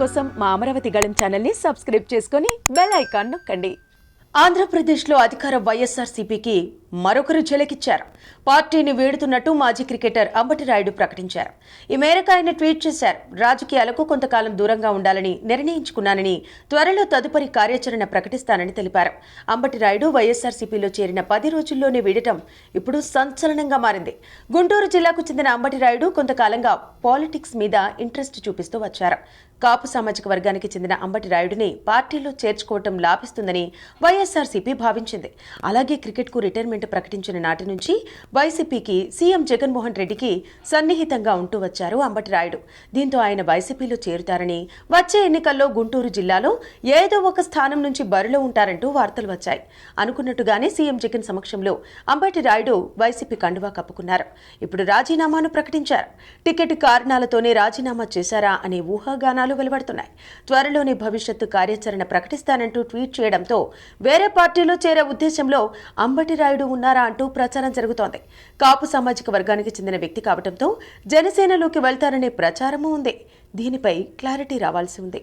కోసం మా అమరావతి గళం ఛానల్ని సబ్స్క్రైబ్ చేసుకుని బెల్ ఐకాన్ నొక్కండి. ఆంధ్రప్రదేశ్లో అధికార వైఎస్ఆర్సీపీకి మరొకరు జలకిచ్చారు. పార్టీని వీడుతున్నట్టు మాజీ క్రికెటర్ అంబటి రాయుడు ప్రకటించారు. ఈ మేరకు ఆయన ట్వీట్ చేశారు. రాజకీయాలకు కొంతకాలం దూరంగా ఉండాలని నిర్ణయించుకున్నానని త్వరలో తదుపరి కార్యాచరణ ప్రకటిస్తానని తెలిపారు. అంబటి రాయుడు వైఎస్ఆర్సీపీలో చేరిన పది రోజుల్లోనే వీడటం ఇప్పుడు సంచలనంగా మారింది. గుంటూరు జిల్లాకు చెందిన అంబటి రాయుడు కొంతకాలంగా పాలిటిక్స్ మీద ఇంట్రెస్ట్ చూపిస్తూ వచ్చారు. కాపు సామాజిక వర్గానికి చెందిన అంబటి రాయుడిని పార్టీలో చేర్చుకోవటం లాభిస్తుందని వైఎస్ఆర్సీపీ భావించింది. అలాగే క్రికెట్కు రిటైర్మెంట్ ప్రకటించిన నాటి నుంచి వైసీపీకి సీఎం జగన్మోహన్ రెడ్డికి సన్నిహితంగా ఉంటూ వచ్చారు అంబటి రాయుడు. దీంతో ఆయన వైసీపీలో చేరుతారని వచ్చే ఎన్నికల్లో గుంటూరు జిల్లాలో ఏదో ఒక స్థానం నుంచి బరిలో ఉంటారంటూ వార్తలు వచ్చాయి. అనుకున్నట్టుగానే సీఎం జగన్ సమక్షంలో అంబటి రాయుడు వైసీపీ కండువా కప్పుకున్నారు. ఇప్పుడు రాజీనామాను ప్రకటించారు. టికెట్ కారణాలతోనే రాజీనామా చేశారా అనే ఊహాగానాలు వెలువడుతున్నాయి. త్వరలోనే భవిష్యత్తు కార్యాచరణ ప్రకటిస్తానంటూ ట్వీట్ చేయడంతో వేరే పార్టీలో చేరే ఉద్దేశంలో అంబటి రాయుడు ఉన్నారా అంటూ ప్రచారం జరుగుతోంది. కాపు సామాజిక వర్గానికి చెందిన వ్యక్తి కావడంతో జనసేనలోకి వెళ్తారనే ప్రచారమూ ఉంది. దీనిపై క్లారిటీ రావాల్సి ఉంది.